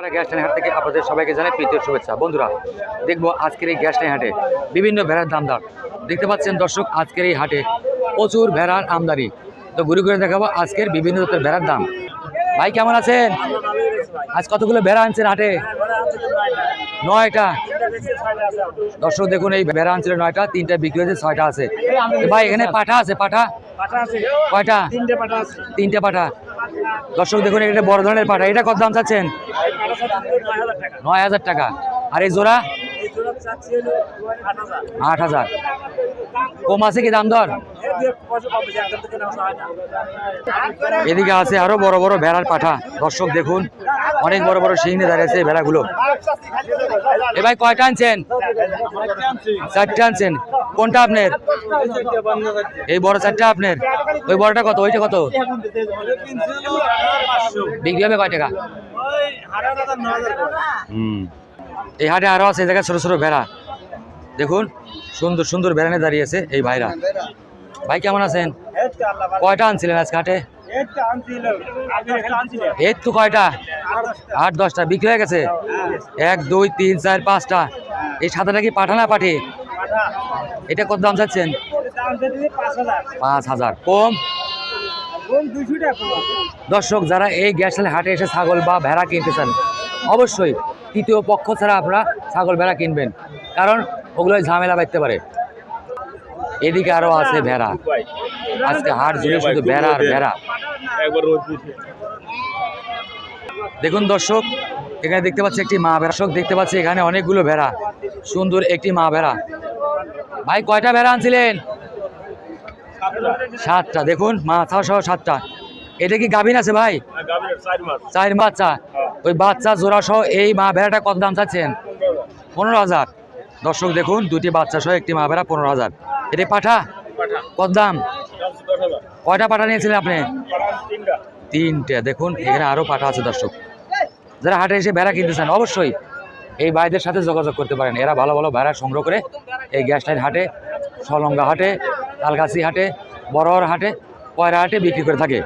পাড়া gas line হাট থেকে আপনাদের সবাইকে জানাই প্রীতির শুভেচ্ছা। বন্ধুরা দেখব আজকের এই গ্যাস লাইন হাটে বিভিন্ন ভেড়ার দাম দর দেখতে পাচ্ছেন দর্শক আজকের এই হাটে প্রচুর ভেড়ার আমদানি। তো ঘুরে ঘুরে দেখাবো আজকের বিভিন্ন জাতের ভেড়ার দাম। ভাই কেমন আছেন? আজ কতগুলো ভেড়া আনছেন হাটে? নয়টা। দর্শক দেখুন এই ভেড়া আনছিল নয়টা তিনটা বিক্রি হয়েছে ছয়টা আছে। ভাই এখানে পাঠা আছে পাঠা? কয়টা? তিনটে তিনটে পাঠা। দর্শক দেখুন এটা বড় ধরনের পাঠা। এটা কত দাম চাচ্ছেন? নয় হাজার টাকা। আর এই জোড়া? আট হাজার। কম আছে কি দাম দর? এদিকে আছে আরও বড় বড় ভেড়ার পাঠা। দর্শক দেখুন, অনেক বড় বড় সিংহে দাঁড়িয়েছে ভেড়াগুলো। এ ভাই কয়টা আনছেন? চারটে আনছেন। কোনটা আপনার? এই বড় চারটা আপনার? ওই বড়টা কত? ওইটা কত? বিক্রি হবে কয় টাকা? হুম। এই হাটে আরও আছে এই জায়গায় ছোট ছোট ভেড়া। দেখুন সুন্দর সুন্দর ভেড়ানে দাঁড়িয়েছে এই ভাইরা। ভাই কেমন আছেন? কয়টা আনছিলেন আজকে হাটে? এই তো কয়টা? আট দশটা। বিক্রি হয়ে গেছে? এক দুই তিন চার পাঁচটা। এই সাদাটা কি পাঠানা পাঠি? এটা কত দাম চাচ্ছেন? পাঁচ হাজার। কম? দর্শক যারা এই গ্যাসের হাটে এসে ছাগল বা ভেড়া কিনতে চান অবশ্যই তৃতীয় পক্ষ ছাড়া আপনারা ছাগল ভেড়া কিনবেন। কারণ ওগুলো ঝামেলা বাড়তে পারে। এদিকে আরও আছে ভেড়া। আজকে হাট জুড়ে শুধু ভেড়া আর ভেড়া। দেখুন দর্শক এখানে দেখতে পাচ্ছি একটি মা ভেড়া। দর্শক দেখতে পাচ্ছি এখানে অনেকগুলো ভেড়া। সুন্দর একটি মা ভেড়া। ভাই কয়টা ভেড়া আনছিলেন? সাতটা দেখুন মাথা সহ সাতটা। এটা কি গাভিন আছে ভাই? চার বাচ্চা। ওই বাচ্চা জোড়া সহ এই মা ভেড়াটা কত দাম চাচ্ছেন? পনেরো হাজার। দর্শক দেখুন দুটি বাচ্চা সহ একটি মা ভেড়া পনেরো হাজার। এটা পাঠা? কত দাম? কয়টা পাঠা নিয়েছিলেন আপনি? তিনটে। দেখুন এখানে আরও পাঠা আছে দর্শক। যারা হাটে এসে ভেড়া কিনতে চান অবশ্যই এই ভাইদের সাথে যোগাযোগ করতে পারেন। এরা ভালো ভালো ভেড়া সংগ্রহ করে এই গ্যাস লাইন হাটে, সলঙ্গা হাটে তালগাছি হাটে, বড়র হাটে, পয়রা হাটে বিক্রি করে থাকে।